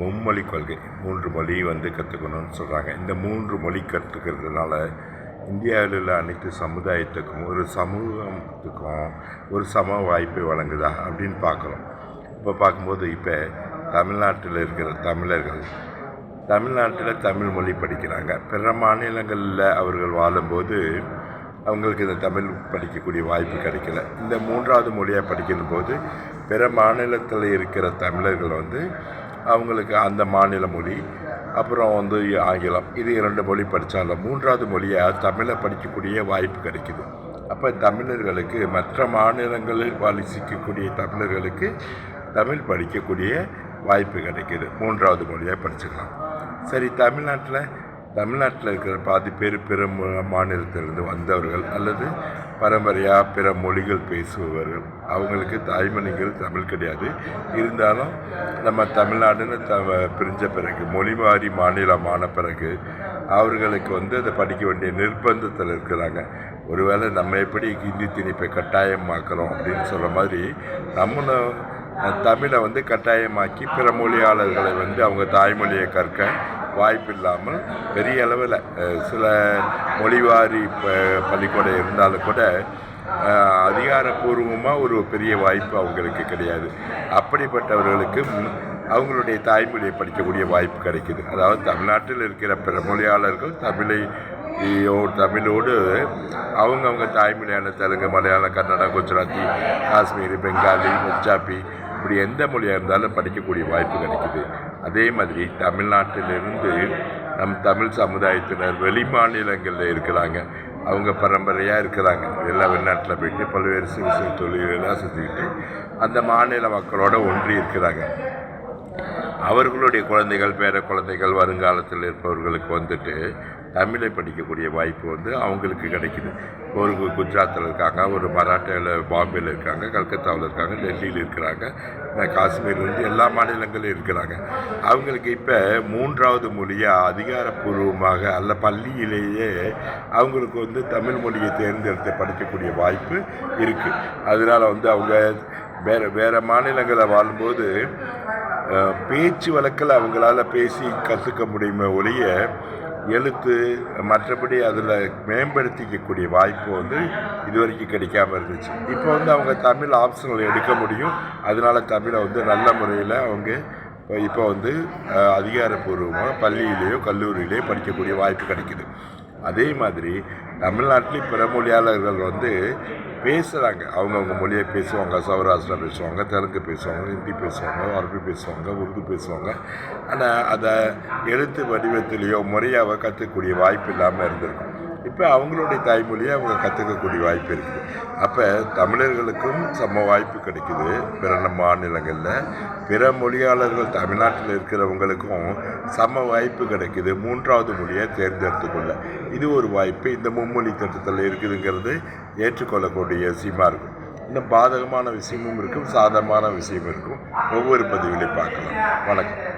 மும்மொழி கொள்கை மூன்று மொழி வந்து கற்றுக்கணும்னு சொல்கிறாங்க இந்த மூன்று மொழி கற்றுக்கிறதுனால இந்தியாவில் உள்ள அனைத்து சமுதாயத்துக்கும் ஒரு சமூகத்துக்கும் ஒரு சம வாய்ப்பை வழங்குதா அப்படின்னு பார்க்குறோம். இப்போ பார்க்கும்போது இப்போ தமிழ்நாட்டில் இருக்கிற தமிழர்கள் தமிழ்நாட்டில் தமிழ் மொழி படிக்கிறாங்க. பிற மாநிலங்களில் அவர்கள் வாழும்போது அவங்களுக்கு இந்த தமிழ் படிக்கக்கூடிய வாய்ப்பு கிடைக்கல. இந்த மூன்றாவது மொழியாக படிக்கும்போது பிற மாநிலத்தில் இருக்கிற தமிழர்கள் வந்து அவங்களுக்கு அந்த மாநில மொழி அப்புறம் வந்து ஆங்கிலம். இது இரண்டு மொழி படித்தாலும் மூன்றாவது மொழியாக தமிழை படிக்கக்கூடிய வாய்ப்பு கிடைக்குது. அப்போ தமிழர்களுக்கு மற்ற மாநிலங்களில் வசிக்கக்கூடிய தமிழர்களுக்கு தமிழ் படிக்கக்கூடிய வாய்ப்பு கிடைக்கிது. மூன்றாவது மொழியாக படிச்சுக்கலாம். சரி தமிழ்நாட்டில் தமிழ்நாட்டில் இருக்கிற பாதி பேர் பிற மாநிலத்திலிருந்து வந்தவர்கள் அல்லது பரம்பரையாக பிற மொழிகள் பேசுபவர்கள். அவங்களுக்கு தாய்மொழிகள் தமிழ் கிடையாது. இருந்தாலும் நம்ம தமிழ்நாடுன்னு த பிரிஞ்ச பிறகு மொழி மாறி மாநிலமான பிறகு அவர்களுக்கு வந்து அதை படிக்க வேண்டிய நிர்பந்தத்தில் இருக்கிறாங்க. ஒருவேளை நம்ம எப்படி ஹிந்தி திணிப்பை கட்டாயமாக்குறோம் அப்படின்னு சொல்கிற மாதிரி நம்மளும் தமிழை வந்து கட்டாயமாக்கி பிற மொழியாளர்களை வந்து அவங்க தாய்மொழியை கற்க வாய்ப்பு இல்லாமல் பெரிய அளவில் சில மொழிவாரி ப பள்ளிக்கூடம் இருந்தாலும் கூட அதிகாரப்பூர்வமாக ஒரு பெரிய வாய்ப்பு அவங்களுக்கு கிடையாது. அப்படிப்பட்டவர்களுக்கு அவங்களுடைய தாய்மொழியை படிக்கக்கூடிய வாய்ப்பு கிடைக்குது. அதாவது தமிழ்நாட்டில் இருக்கிற பிற மொழியாளர்கள் தமிழை தமிழோடு அவங்கவுங்க தாய்மொழியான தெலுங்கு மலையாளம் கன்னடம் குஜராத்தி காஷ்மீரி பெங்காலி பஞ்சாபி இப்படி எந்த மொழியாக இருந்தாலும் படிக்கக்கூடிய வாய்ப்பு கிடைக்குது. அதே மாதிரி தமிழ்நாட்டிலிருந்து நம் தமிழ் சமுதாயத்தினர் வெளி மாநிலங்களில் இருக்கிறாங்க. அவங்க பரம்பரையாக இருக்கிறாங்க. எல்லா வெளிநாட்டில் போயிட்டு பல்வேறு சிறு சிறு தொழிலெல்லாம் செஞ்சுக்கிட்டு அந்த மாநில மக்களோட ஒன்றி இருக்கிறாங்க. அவர்களுடைய குழந்தைகள் பேர குழந்தைகள் வருங்காலத்தில் இருப்பவர்களுக்கு வந்துட்டு தமிழை படிக்கக்கூடிய வாய்ப்பு வந்து அவங்களுக்கு கிடைக்குது. ஒரு குஜராத்தில் இருக்காங்க ஒரு மராட்டியில் பாம்பேயில் இருக்காங்க கல்கத்தாவில் இருக்காங்க டெல்லியில் இருக்கிறாங்க காஷ்மீர்லேருந்து எல்லா மாநிலங்களிலும் இருக்கிறாங்க. அவங்களுக்கு இப்போ மூன்றாவது மொழியாக அதிகாரப்பூர்வமாக அல்ல பள்ளியிலேயே அவங்களுக்கு வந்து தமிழ் மொழியை தேர்ந்தெடுத்து படிக்கக்கூடிய வாய்ப்பு இருக்குது அதனால் வந்து அவங்க வேறு வேறு மாநிலங்களில் வாழும்போது பேச்சு வழக்கில் அவங்களால பேசி கற்றுக்க முடியுமே ஒழிய எழுத்து மற்றபடி அதில் மேம்படுத்திக்கக்கூடிய வாய்ப்பு வந்து இதுவரைக்கும் கிடைக்காம இருந்துச்சு. இப்போ வந்து அவங்க தமிழ் ஆப்ஷனல் எடுக்க முடியும். அதனால் தமிழை வந்து நல்ல முறையில் அவங்க இப்போ வந்து அதிகாரப்பூர்வமாக பள்ளியிலேயோ கல்லூரியிலேயோ படிக்கக்கூடிய வாய்ப்பு கிடைக்குது. அதே மாதிரி தமிழ்நாட்டில் பிற மொழியாளர்கள் வந்து பேசுகிறாங்க அவங்கவுங்க மொழியை பேசுவாங்க சௌராஷ்டிரா பேசுவாங்க தெலுங்கு பேசுவாங்க ஹிந்தி பேசுவாங்க அரபி பேசுவாங்க உருது பேசுவாங்க. ஆனால் அதை எழுத்து வடிவத்திலேயோ முறையாக கற்றுக்கக்கூடிய வாய்ப்பு இல்லாமல் இருந்திருக்கும். இப்போ அவங்களுடைய தாய்மொழியை அவங்க கற்றுக்கக்கூடிய வாய்ப்பு இருக்குது அப்போ தமிழர்களுக்கும் சம வாய்ப்பு கிடைக்குது. பிற மாநிலங்களில் பிற மொழியாளர்கள் தமிழ்நாட்டில் இருக்கிறவங்களுக்கும் சம வாய்ப்பு கிடைக்குது. மூன்றாவது மொழியை தேர்ந்தெடுத்துக்கொள்ள. இது ஒரு வாய்ப்பு. இந்த மும்மொழி திட்டத்தில் இருக்குதுங்கிறது ஏற்றுக்கொள்ளக்கூடிய விஷயமா இருக்கும். இன்னும் பாதகமான விஷயமும் இருக்கும். சாதகமான விஷயமும் இருக்கும். ஒவ்வொரு பதிவிலையும் பார்க்கலாம். வணக்கம்.